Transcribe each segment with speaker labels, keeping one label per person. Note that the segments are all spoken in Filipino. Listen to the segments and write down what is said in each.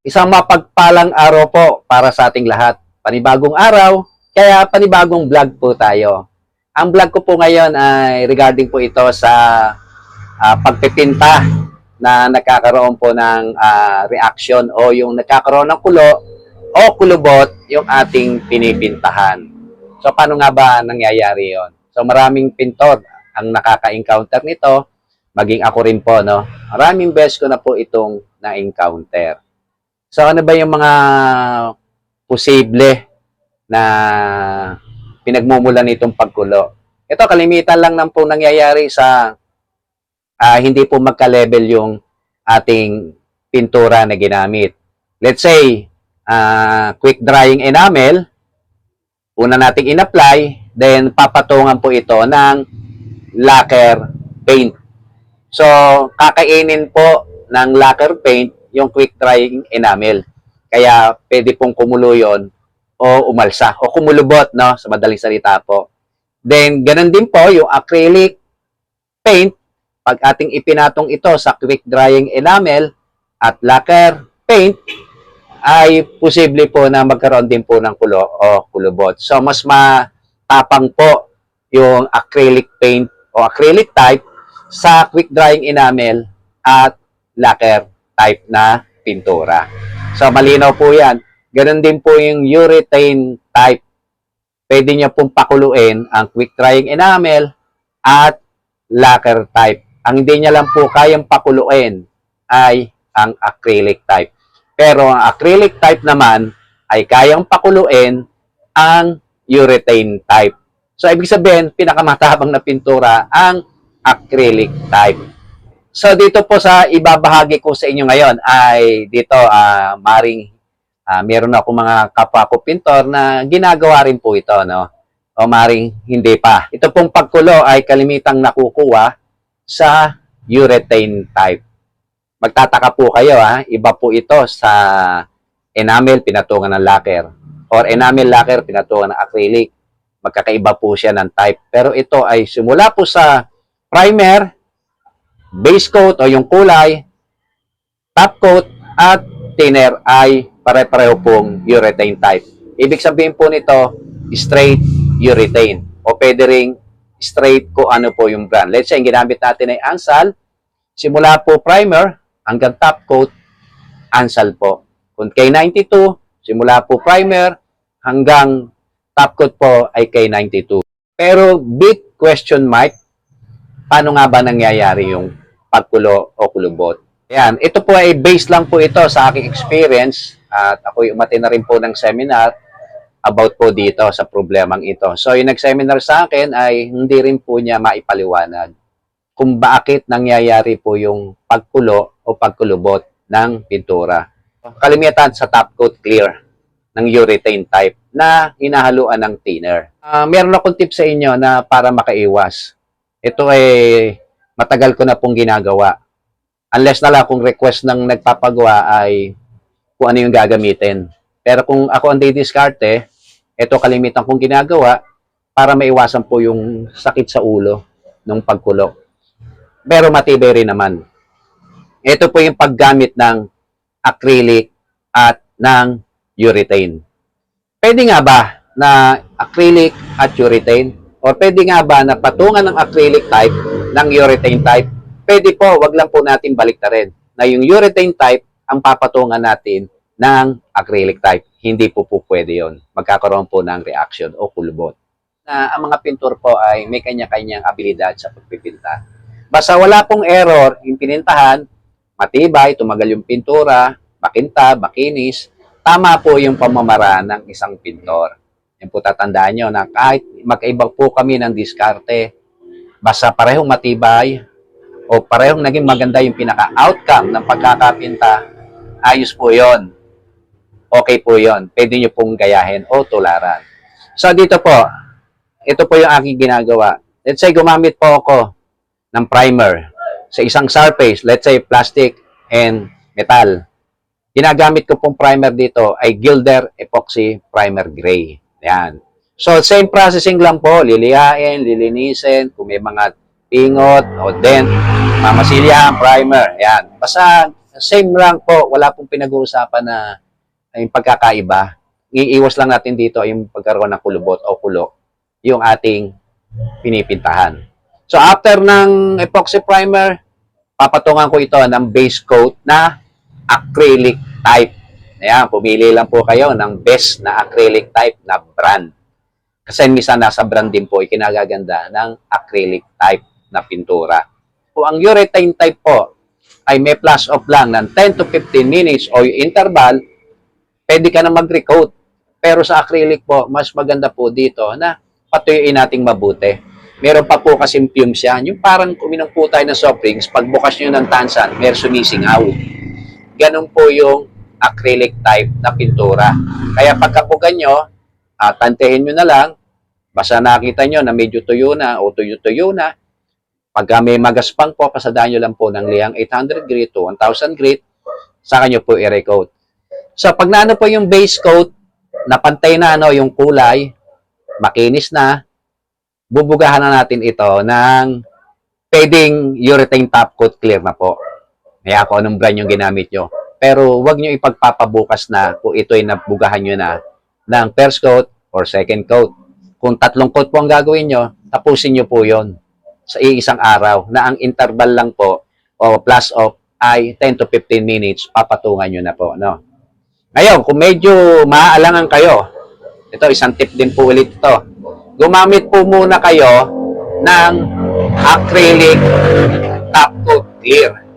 Speaker 1: Isang mapagpalang araw po para sa ating lahat. Panibagong araw, kaya panibagong vlog po tayo. Ang vlog ko po ngayon ay regarding po ito sa ah, pagpipinta na nagkakaroon po ng ah, reaction o yung nagkakaroon ng kulo o kulubot yung ating pinipintahan. So paano nga ba nangyayari yon? So maraming pintor ang nakaka-encounter nito, maging ako rin po, no? Maraming beses ko na po itong na-encounter. So ano ba yung mga posible na pinagmumulan nitong pagkulo? Ito kalimitan lang nang po nangyayari sa ah, hindi po magka-level yung ating pintura na ginamit. Let's say, ah, quick drying enamel, una nating in-apply, then papatungan po ito ng lacquer paint. So, kakainin po ng lacquer paint yung quick drying enamel. Kaya pwede pong kumulo yun o umalsa o kumulubot, no? Sa madaling salita po. Then, ganun din po yung acrylic paint. Pag ating ipinatong ito sa quick drying enamel at lacquer paint, ay posible po na magkaroon din po ng kulo o kulubot. So, mas matapang po yung acrylic paint o acrylic type sa quick drying enamel at lacquer type na pintura. So, malinaw po yan. Ganon din po yung urethane type. Pwede niya pong pakuluin ang quick drying enamel at lacquer type. Ang hindi niya lang po kayang pakuluin ay ang acrylic type. Pero ang acrylic type naman ay kayang pakuluin ang urethane type. So, ibig sabihin, pinakamatabang na pintura ang acrylic type. So, dito po sa ibabahagi ko sa inyo ngayon ay dito, ah maring, ah, meron ako mga kapwa ko pintor na ginagawa rin po ito, no? O maring hindi pa. Ito pong pagkulo ay kalimitang nakukuha sa urethane type. Magtataka po kayo, ha? Iba po ito sa enamel pinatungan ng lacquer or enamel lacquer pinatungan ng acrylic. Magkakaiba po siya ng type. Pero ito ay simula po sa primer, base coat o yung kulay, top coat at thinner ay pare-pareho pong urethane type. Ibig sabihin po nito, straight urethane o pwede ring straight ko ano po yung brand. Let's say, ang ginamit natin ay Ansal. Simula po primer hanggang top coat, Ansal po. Kung K92, simula po primer hanggang top coat po ay K92. Pero big question mark, paano nga ba nangyayari yung pagkulo o kulubot? Yan, ito po ay based lang po ito sa aking experience at ako'y umati na rin po ng seminar about po dito sa problemang ito. So, yung nag-seminar sa akin ay hindi rin po niya maipaliwanag kung bakit nangyayari po yung pagkulo o pagkulubot ng pintura. Kalimitan sa top coat clear ng urethane type na hinahaluan ng thinner. Ah, meron akong tip sa inyo na para makaiwas. Ito ay matagal ko na pong ginagawa. Unless na lang kung request ng nagpapagawa ay kung ano yung gagamitin. Pero kung ako ang didiskarte, ito kalimitan kong ginagawa para maiwasan po yung sakit sa ulo ng pagkulo. Pero matibay rin naman. Ito po yung paggamit ng acrylic at ng urethane. Pwede nga ba na acrylic at urethane? Or pwede nga ba na patungan ng acrylic type ng urethane type? Pwede po, wag lang po natin baliktarin na yung urethane type ang papatungan natin ng acrylic type. Hindi po po pwede yon. Magkakaroon po ng reaction o kulubot. Na ang mga pintor po ay may kanya-kanyang abilidad sa pagpipinta. Basta wala pong error yung pinintahan, matibay, tumagal yung pintura, makinta, makinis, tama po yung pamamaraan ng isang pintor. Yan po tatandaan nyo na kahit magkaiba po kami ng diskarte, basta parehong matibay o parehong naging maganda yung pinaka-outcome ng pagkakapinta, ayos po yon. Okay po yon. Pwede nyo pong gayahin o tularan. So dito po, ito po yung aking ginagawa. Let's say gumamit po ako ng primer sa isang surface, let's say plastic and metal. Ginagamit ko pong primer dito ay Gilder Epoxy Primer Gray. Yan. So, same processing lang po. Lilihain, lilinisin, kung may mga pingot o dent, mamasilya ang primer. Yan. Basta same lang po, wala pong pinag-uusapan na yung pagkakaiba. Iiwas lang natin dito yung pagkaroon ng kulubot o kulo, yung ating pinipintahan. So after ng epoxy primer, papatungan ko ito ng base coat na acrylic type. Ayan, pumili lang po kayo ng best na acrylic type na brand. Kasi minsan nasa brand din po, ikinagaganda ng acrylic type na pintura. Kung ang urethane type po ay may plus off lang ng 10 to 15 minutes o yung interval, pwede ka na mag-recoat. Pero sa acrylic po, mas maganda po dito na patuyuin nating mabuti. Meron pa po kasing fumes yan. Yung parang uminom po tayo ng soft drinks, pagbukas nyo ng tansan, meron sumisingaw. Ganun po yung acrylic type na pintura. Kaya pagkapugan nyo, uh, tantehin nyo na lang, basta nakita nyo na medyo tuyo na o tuyo-tuyo na, pagka may magaspang po, pasadaan nyo lang po ng liyang 800 grit to 1,000 grit, saka nyo po i-recoat. So, pag naano po yung base coat, napantay na ano, yung kulay, makinis na, bubugahan na natin ito ng pwedeng urethane top coat clear na po. Kaya kung anong brand yung ginamit nyo. Pero wag nyo ipagpapabukas na kung ito ay nabugahan nyo na ng first coat or second coat. Kung tatlong coat po ang gagawin nyo, tapusin nyo po yon sa iisang araw na ang interval lang po o plus of ay 10 to 15 minutes, papatungan nyo na po. No? Ngayon, kung medyo maaalangan kayo, ito, isang tip din po ulit ito. Gumamit po muna kayo ng acrylic top coat clear.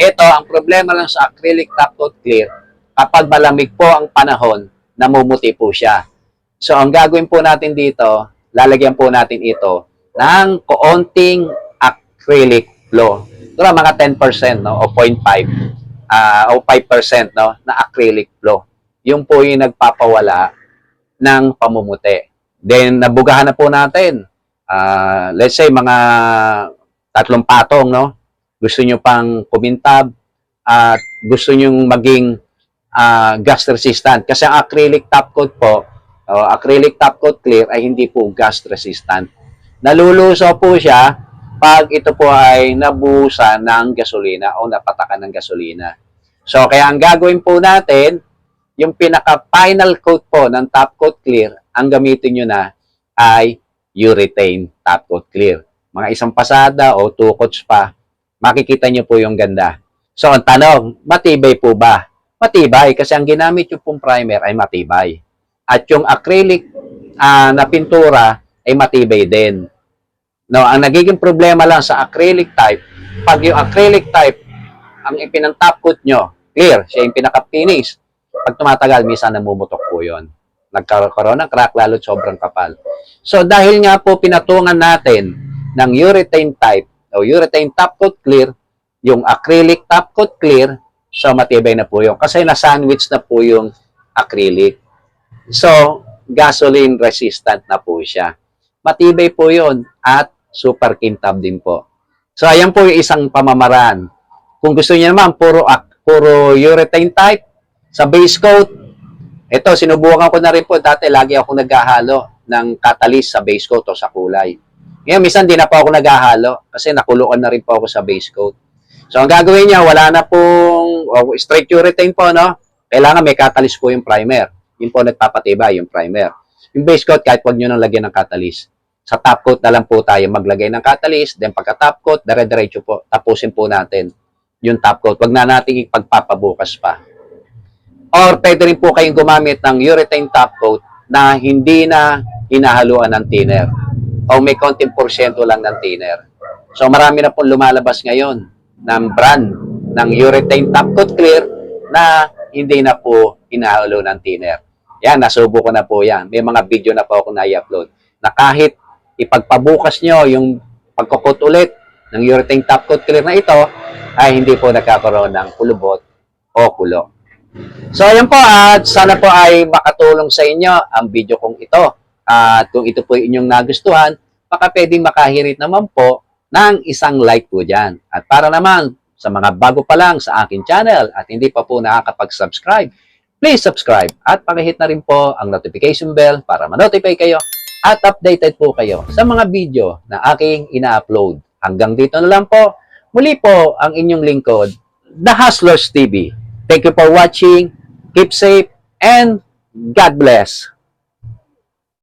Speaker 1: Ito, ang problema lang sa acrylic top coat clear, kapag malamig po ang panahon, namumuti po siya. So, ang gagawin po natin dito, lalagyan po natin ito ng koonting acrylic flow. Ito lang, mga 10% no, o 0.5 ah, o 5% no, na acrylic flow. Yung po yung nagpapawala ng pamumuti. Then, nabugahan na po natin. Ah, let's say, mga tatlong patong, no? Gusto nyo pang kumintab at gusto nyo maging ah, gas resistant. Kasi ang acrylic top coat po, o acrylic top coat clear ay hindi po gas resistant. Naluluso po siya pag ito po ay nabuhusan ng gasolina o napatakan ng gasolina. So, kaya ang gagawin po natin, yung pinaka-final coat po ng top coat clear, ang gamitin nyo na ay urethane top coat clear. Mga isang pasada o two coats pa, makikita nyo po yung ganda. So, ang tanong, matibay po ba? Matibay kasi ang ginamit yung pong primer ay matibay. At yung acrylic ah, na pintura ay matibay din. No, ang nagiging problema lang sa acrylic type, pag yung acrylic type, ang ipinang-top coat nyo, clear, siya yung pinaka-finish. Pag tumatagal, minsan namumutok po yon. Nagkaroon ng crack lalo sobrang kapal. So dahil nga po pinatungan natin ng urethane type o urethane top coat clear, yung acrylic top coat clear, so matibay na po yun. Kasi na-sandwich na po yung acrylic. So, gasoline resistant na po siya. Matibay po yun at super kintab din po. So, ayan po yung isang pamamaraan. Kung gusto niyo naman, puro, puro urethane type sa base coat, ito, sinubukan ko na rin po. Dati, lagi ako naghahalo ng catalyst sa base coat o sa kulay. Ngayon, minsan di na po ako naghahalo kasi nakuluan na rin po ako sa base coat. So, ang gagawin niya, wala na pong oh, straight urethane po, no? Kailangan may catalyst po yung primer. Yun po nagpapatibay, yung primer. Yung base coat, kahit wag nyo nang lagyan ng catalyst. Sa top coat na lang po tayo maglagay ng catalyst. Then pagka top coat, dire-diretso po. Tapusin po natin yung top coat. Wag na natin ipagpapabukas pa. Or pwede rin po kayong gumamit ng urethane top coat na hindi na hinahaluan ng thinner. O may konting porsyento lang ng thinner. So marami na pong lumalabas ngayon ng brand ng urethane top coat clear na hindi na po hinahalo ng thinner. Yan, nasubo ko na po yan. May mga video na po ako na-upload na kahit ipagpabukas nyo yung pagkukot ulit ng urethane top coat clear na ito, ay hindi po nagkakaroon ng kulubot o kulo. So, ayan po at sana po ay makatulong sa inyo ang video kong ito. At kung ito po inyong nagustuhan, baka pwedeng makahirit naman po ng isang like po dyan. At para naman sa mga bago pa lang sa akin channel at hindi pa po nakakapag-subscribe, please subscribe at pakihit na rin po ang notification bell para ma-notify kayo at updated po kayo sa mga video na aking ina-upload. Hanggang dito na lang po. Muli po ang inyong lingkod, The Hustlers TV. Thank you for watching. Keep safe and God bless.